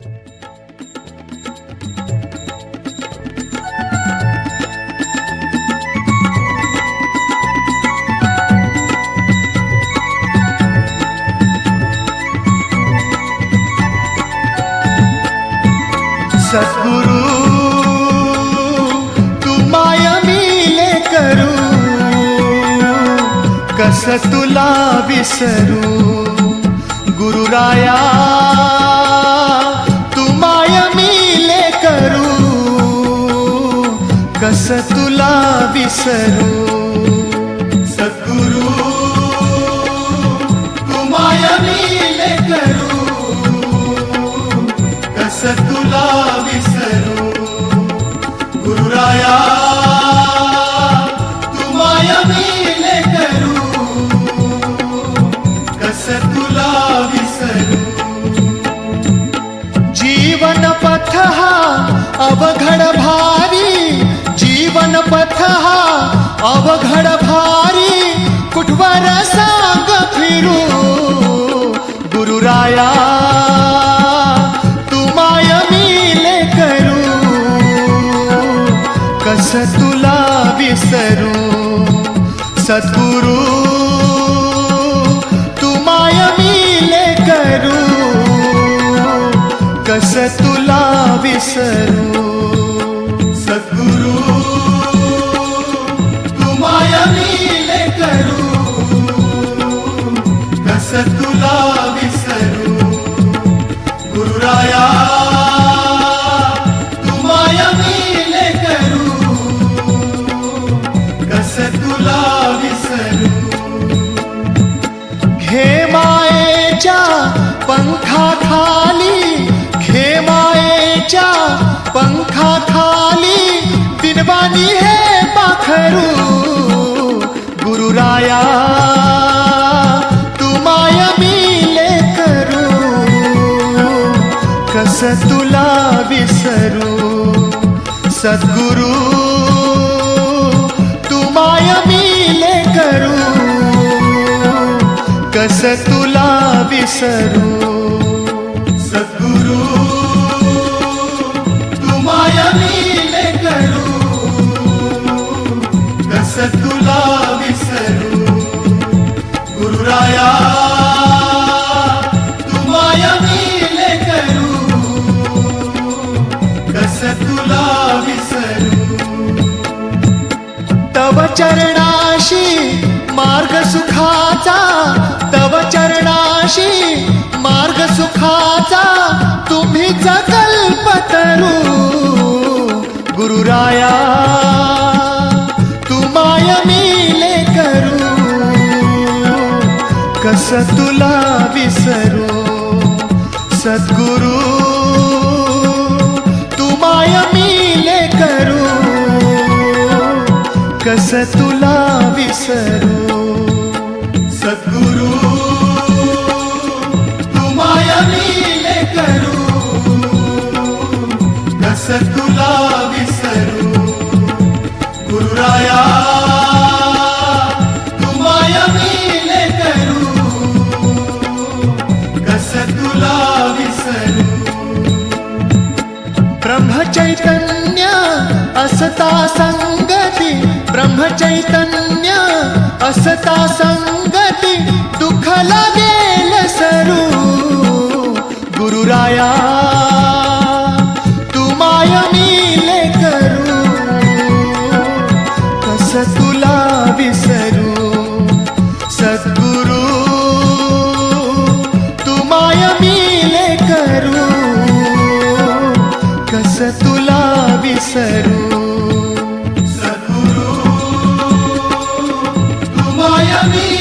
सद्गुरु तू माय मिले करू कस तुला विसरू? गुरुराया कस तुला विसरू? सद्गुरु तुम्हाला माय मिले करू. कस तुला विसरू? गुरुराया तुम्हाला माया मिले करू. कस तुला विसरू? जीवन पथ हा अवघड भा पथ हा अवघड भारी कुठवर सांग फिरू? गुरुराया तू माय मिले करू. कस तुला विसरू? सद्गुरु तू माय मिले करू. कस तुला विसरू? सद्गुरु चा, पंखा खाली खेमाएचा पंखा खाली, दिनबानी है पाखरू, गुरु राया तुम्हाया मिले करू कस तुला विसरू सद्गुरू तुम्हाया मिले करू। कस तुला विसरू सद्गुरु तू माय मिले करू कस तुला विसरू गुरुराया तू माय मिले करू कस तुला विसरू तव चरणाशी मार्ग सुखाचा तव चरणाशी मार्ग सुखाचा तुम्हीच कल्पतरू गुरुराया तुमाय मिले करू कस तुला विसरू सद्गुरु तुमाय मिले करू कस तुला विसरू सद्गुरु तू माय मिले करू कस तुला विसरू गुरुराया तू माय मिले करू कस तुला विसरू ब्रह्मचैतन्य असता संगती ब्रह्मचैतन्य असता संगती दुःख लागेल सरू गुरुराया तू माय मिले करू कस तुला विसरू सद्गुरु तू माय मिले करू कस तुला विसरू Amém.